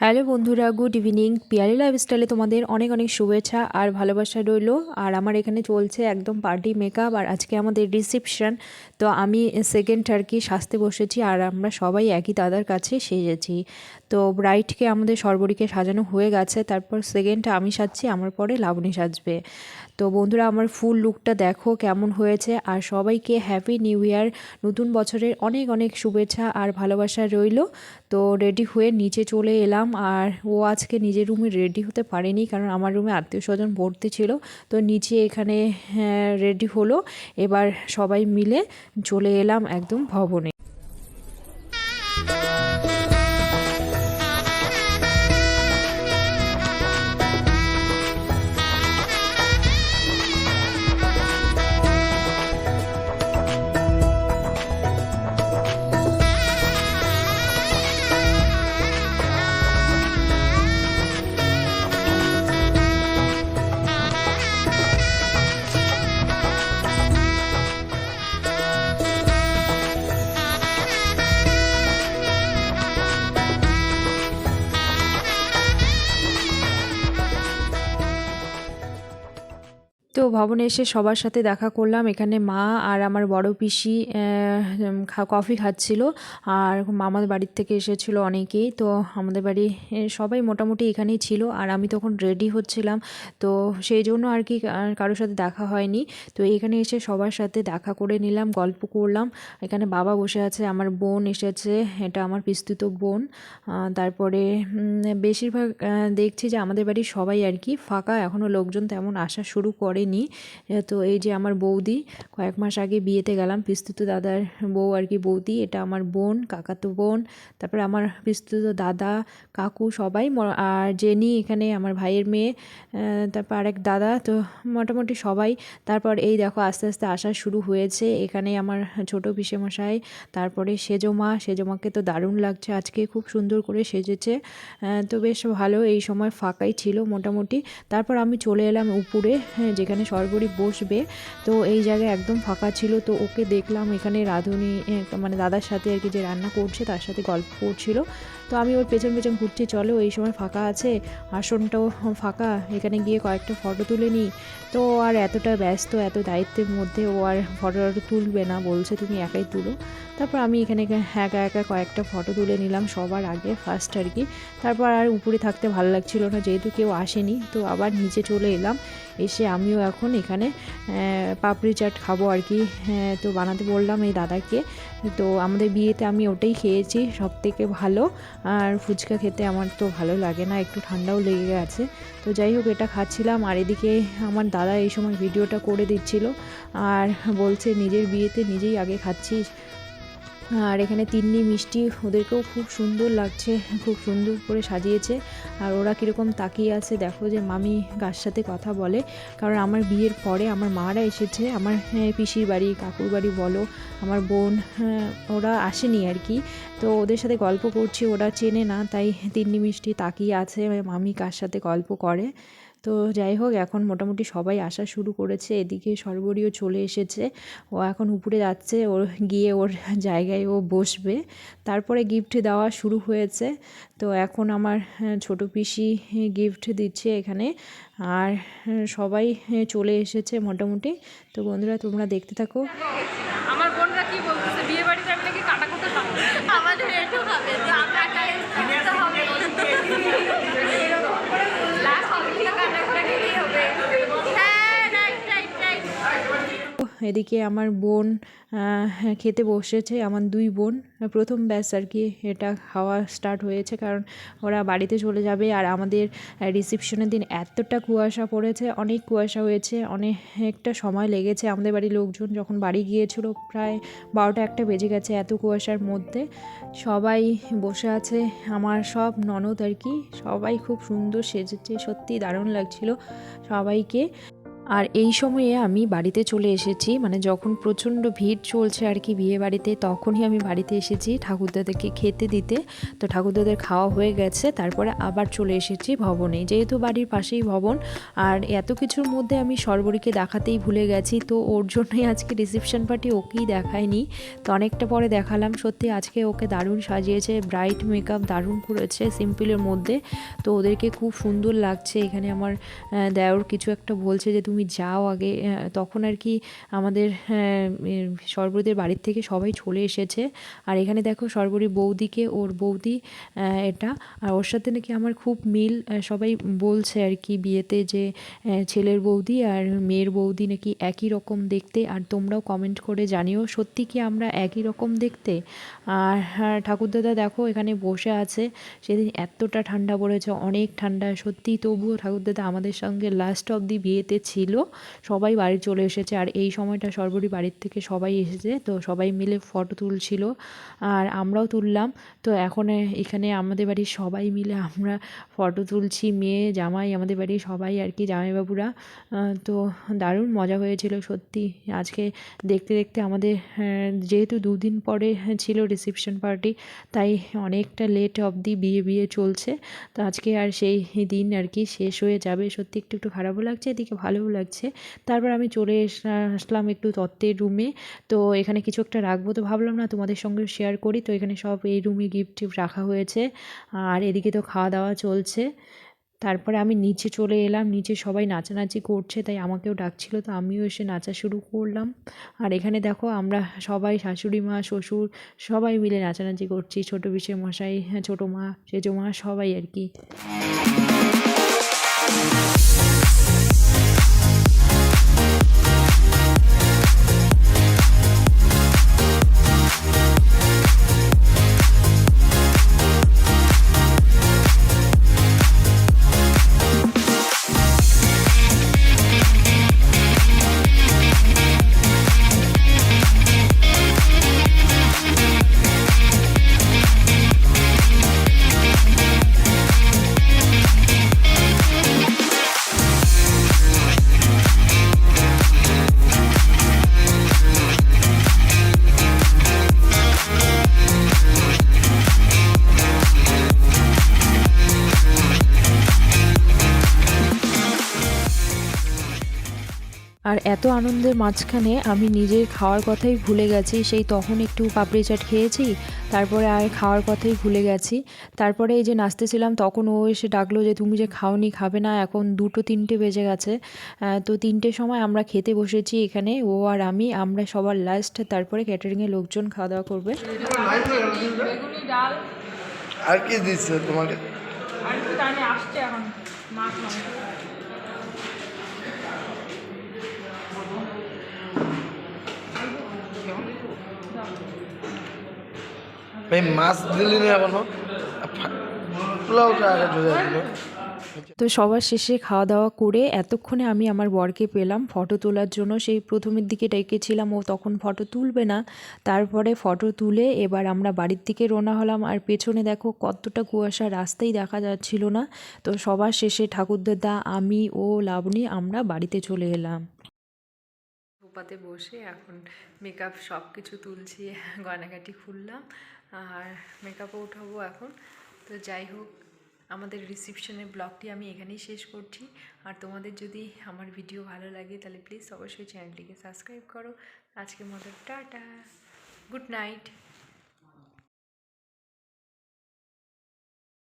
Hello বন্ধুরা, good evening. Piyali লাইফস্টাইলে তোমাদের অনেক অনেক শুভেচ্ছা আর ভালোবাসা রইল। আর আমার এখানে চলছে একদম পার্টি মেকআপ আর আজকে আমাদের রিসেপশন। তো আমি সেকেন্ড আর কি সাজতে বসেছি আর আমরা সবাই একই দাদার কাছে সেজেছি। তো ব্রাইটকে আমাদের সর্বরীকে সাজানো হয়ে গেছে, তারপর সেকেন্ডটা আমি সাজছি, আমার পরে লাবণী সাজবে। তো বন্ধুরা, আমার ফুল লুকটা দেখো কেমন হয়েছে। আর সবাইকে হ্যাপি নিউ ইয়ার নতুন বছরের অনেক অনেক শুভেচ্ছা আর ভালোবাসা রইল। তো রেডি হয়ে নিচে চলে এলাম। আর ও আজকে নিজের রুমে রেডি হতে পারেনি কারণ আমার রুমে আত্মীয় স্বজন ভর্তি ছিল। তো নিচে এখানে রেডি হলো। এবার সবাই মিলে চলে এলাম একদম ভবনে। তো ভবনে এসে সবার সাথে দেখা করলাম। এখানে মা আর আমার বড় পিসি কফি খাচ্ছিল। আর মামার বাড়ির থেকে এসেছিল অনেকেই। তো আমাদের বাড়ি সবাই মোটামুটি এখানেই ছিল। আর আমি তখন রেডি হচ্ছিলাম। তো সেই জন্য আর কি কারোর সাথে দেখা হয়নি। তো এখানে এসে সবার সাথে দেখা করে নিলাম, গল্প করলাম। এখানে বাবা বসে আছে, আমার বোন এসেছে। এটা আমার পিস্তুত বোন। তারপরে বেশিরভাগ দেখছি যে আমাদের বাড়ির সবাই আর কি ফাঁকা। এখনও লোকজন তেমন আসা শুরু করে হয়নি তো এই যে আমার বৌদি, কয়েক মাস আগে বিয়েতে গেলাম পিস্তুত দাদার বউ আর কি বৌদি, এটা আমার বোন, কাকাতো বোন, তারপরে আমার পিস্তুত দাদা, কাকু সবাই আর জেনি এখানে আমার ভাইয়ের মেয়ে তারপর আরেক দাদা, তো মোটামুটি সবাই। তারপর এই দেখো আস্তে আস্তে আসা শুরু হয়েছে এখানে আমার ছোটো পিসেমশাই, তারপরে সেজমা, সেজমাকে তো দারুণ লাগছে, আজকে খুব সুন্দর করে সেজেছে তো বেশ ভালো, এই সময় ফাঁকাই ছিল মোটামুটি। তারপর আমি চলে এলাম উপরে যেখানে এখানে সর্বরী বসবে। তো এই জায়গায় একদম ফাঁকা ছিল। তো ওকে দেখলাম এখানে রাঁধুনি মানে দাদার সাথে আর কি যে রান্না করছে, তার সাথে গল্প করছিল। তো আমি ওর পেছন পেছন ঘুরছি, চলো এই সময় ফাঁকা আছে, আসনটাও ফাঁকা, এখানে গিয়ে কয়েকটা ফটো তুলে নিই। তো আর এতটা ব্যস্ত, এত দায়িত্বের মধ্যে ও আর ফটো তুলবে না, বলছে তুমি একাই তুলো। তারপর আমি এখানে একা একা কয়েকটা ফটো তুলে নিলাম সবার আগে ফার্স্ট আর কি। তারপর আর উপরে থাকতে ভালো লাগছিল না, যেহেতু কেউ আসেনি, তো আবার নিচে চলে এলাম। এসে আমিও এখন এখানে পাপড়ি চাট খাব আর কি তো বানাতে বললাম এই দাদাকে। তো আমাদের বিয়েতে আমি ওটাই খেয়েছি সব থেকে ভালো। আর ফুচকা খেতে আমার তো ভালো লাগে না, একটু ঠান্ডাও লেগে গেছে তো যাই হোক, এটা খাচ্ছিলাম, আর এদিকে আমার দাদা এই সময় ভিডিওটা করে দিচ্ছিল, আর বলছে নিজের বিয়েতে নিজেই আগে খাচ্ছিস। আর এখানে তিন্নি মিষ্টি ওদেরকেও খুব সুন্দর লাগছে, খুব সুন্দর করে সাজিয়েছে। আর ওরা কীরকম তাকিয়ে আছে দেখো যে মামি গাছ সাথে কথা বলে। কারণ আমার বিয়ের পরে আমার মারা এসেছে, আমার পিসির বাড়ি, কাকুর বাড়ি বলো, আমার বোন ওরা আসেনি আর কি। তো ওদের সাথে গল্প করছি, ওরা চেনে না, তাই তিন্নি মিষ্টি তাকিয়ে আছে, মামি কার সাথে গল্প করে। তো যাই হোক, এখন মোটামুটি সবাই আসা শুরু করেছে। এদিকে সর্বরীয় চলে এসেছে। ও এখন উপরে যাচ্ছে। ওর গিয়ে ওর জায়গায় ও বসবে। তারপরে গিফট দেওয়া শুরু হয়েছে। তো এখন আমার ছোট পিসি গিফট দিচ্ছে এখানে। আর সবাই চলে এসেছে মোটামুটি। তো বন্ধুরা, তোমরা দেখতে থাকো আমার বোনরা কি বলতেছে বিয়ে বাড়িতে আমি নাকি কাটা করতে পারব আমাদের এটু হবে এদিকে আমার বোন খেতে বসেছে, আমার দুই বোন। প্রথম ব্যাস আর কি এটা খাওয়া স্টার্ট হয়েছে কারণ ওরা বাড়িতে চলে যাবে আর আমাদের রিসেপশনের দিন এতটা কুয়াশা পড়েছে, অনেক কুয়াশা হয়েছে, অনেকটা সময় লেগেছে আমাদের বাড়ির লোকজন যখন বাড়ি গিয়েছিল প্রায় বারোটা একটা বেজে গেছে এত কুয়াশার মধ্যে। সবাই বসে আছে, আমার সব ননদ আর কি, সবাই খুব সুন্দর সেজেছে সত্যি দারুণ লাগছিল সবাইকে। আর এই সময়ে আমি বাড়িতে চলে এসেছি মানে যখন প্রচণ্ড ভিড় চলছে আর কি বিয়ে বাড়িতে, তখনই আমি বাড়িতে এসেছি ঠাকুরদাদেরকে খেতে দিতে। তো ঠাকুরদাদের খাওয়া হয়ে গেছে, তারপরে আবার চলে এসেছি ভবনে। যেহেতু বাড়ির পাশেই ভবন, আর এত কিছুর মধ্যে আমি সর্বরীকে দেখাতেই ভুলে গেছি, তো ওর জন্যই আজকে রিসেপশন পার্টি ওকেই দেখায়নি। তো অনেকটা পরে দেখালাম, সত্যি আজকে ওকে দারুণ সাজিয়েছে ব্রাইট মেকআপ দারুণ করেছে সিম্পলের মধ্যে। তো ওদেরকে খুব সুন্দর লাগছে, এখানে আমার দেওর কিছু একটা বলছে যে, তুমি যাও আগে তখন আর কি আমাদের সর্বরীদের বাড়ির থেকে সবাই চলে এসেছে। আর এখানে দেখো সর্বরী বৌদিকে, ওর বৌদি এটা। আর ওর সাথে নাকি আমার খুব মিল সবাই বলছে আর কি বিয়েতে যে ছেলের বৌদি আর মেয়ের বৌদি নাকি একই রকম দেখতে। আর তোমরাও কমেন্ট করে জানিও, সত্যি কি আমরা একই রকম দেখতে? আর আর ঠাকুরদাদা দেখো এখানে বসে আছে। সেদিন এতটা ঠান্ডা পড়েছে, অনেক ঠান্ডা। সত্যি তবুও ঠাকুরদাদা আমাদের সঙ্গে লাস্ট অবধি বিয়েতে ছিল। সবাই বাড়ি চলে এসেছে। আর এই সময়টা সর্বরী বাড়ির থেকে সবাই এসেছে, তো সবাই মিলে ফটো তুলছিল আর আমরাও তুললাম। তো এখন এখানে আমাদের বাড়ির সবাই মিলে আমরা ফটো তুলছি, মেয়ে, জামাই, আমাদের বাড়ির সবাই আর কি, জামাইবাবুরা। তো দারুণ মজা হয়েছিল সত্যি। আজকে দেখতে দেখতে আমাদের যেহেতু দুদিন পরে ছিল রিসেপশন পার্টি তাই অনেকটা লেট অবধি বিয়ে বিয়ে চলছে। তো আজকে আর সেই দিন আর কি শেষ হয়ে যাবে। সত্যি একটু একটু খারাপও লাগছে, এদিকে ভালোও লাগছে। তারপর আমি চলে আসলাম একটু তত্ত্বের রুমে তো এখানে কিছু একটা রাখব তো ভাবলাম, না তোমাদের সঙ্গে শেয়ার করি। তো এখানে সব এই রুমে গিফট রাখা হয়েছে। আর এদিকে তো খাওয়া দাওয়া চলছে। তারপরে আমি নিচে চলে এলাম। নিচে সবাই নাচানাচি করছে, তাই আমাকেও ডাকছিল। তো আমিও এসে নাচা শুরু করলাম। আর এখানে দেখো আমরা সবাই, শাশুড়ি মা, শ্বশুর সবাই মিলে নাচানাচি করছি। ছোটো পিসে মশাই, ছোটো মা সেজো মা সবাই আর কি। আর এত আনন্দের মাঝখানে আমি নিজের খাওয়ার কথাই ভুলে গেছি। সেই তখন একটু পাপড়ি চাট খেয়েছি তারপরে আর খাওয়ার কথাই ভুলে গেছি। তারপরে এই যে নাচতেছিলাম তখন ও এসে ডাকলো যে তুমি যে খাওনি খাবে না এখন দুটো তিনটে বেজে গেছে। তো তিনটের সময় আমরা খেতে বসেছি এখানে ও আর আমি আমরা সবার লাস্ট তারপরে ক্যাটারিংয়ের লোকজন খাওয়া দাওয়া করবে। আর কি দিচ্ছে তোমাকে? আর আসছে এখন মাছ ভাই মাছ দিলি না এখনও? পোলাওটা আগে ঢুকে দিল। তো সবার শেষে খাওয়া দাওয়া করে এতক্ষণে আমি আমার বরকে পেলাম ফটো তোলার জন্য। সেই প্রথমের দিকে ডেকেছিলাম ও তখন ফটো তুলবে না। তারপরে ফটো তুলে এবার আমরা বাড়ির দিকে রওনা হলাম। আর পেছনে দেখো কতটা কুয়াশা রাস্তাই দেখা যাচ্ছিল না। তো সবার শেষে ঠাকুরদাদা আমি ও লাবণী আমরা বাড়িতে চলে এলাম। সোফাতে বসে এখন মেকআপ সব কিছু তুলছি গয়নাঘাটি খুললাম। আর মেকআপও উঠাবো এখন। তো যাই হোক, আমাদের রিসিপশনের ব্লগটি আমি এখানেই শেষ করছি। আর তোমাদের যদি আমার ভিডিও ভালো লাগে, তাহলে প্লিজ অবশ্যই চ্যানেলটিকে সাবস্ক্রাইব করো। আজকের মতো টাটা। Good night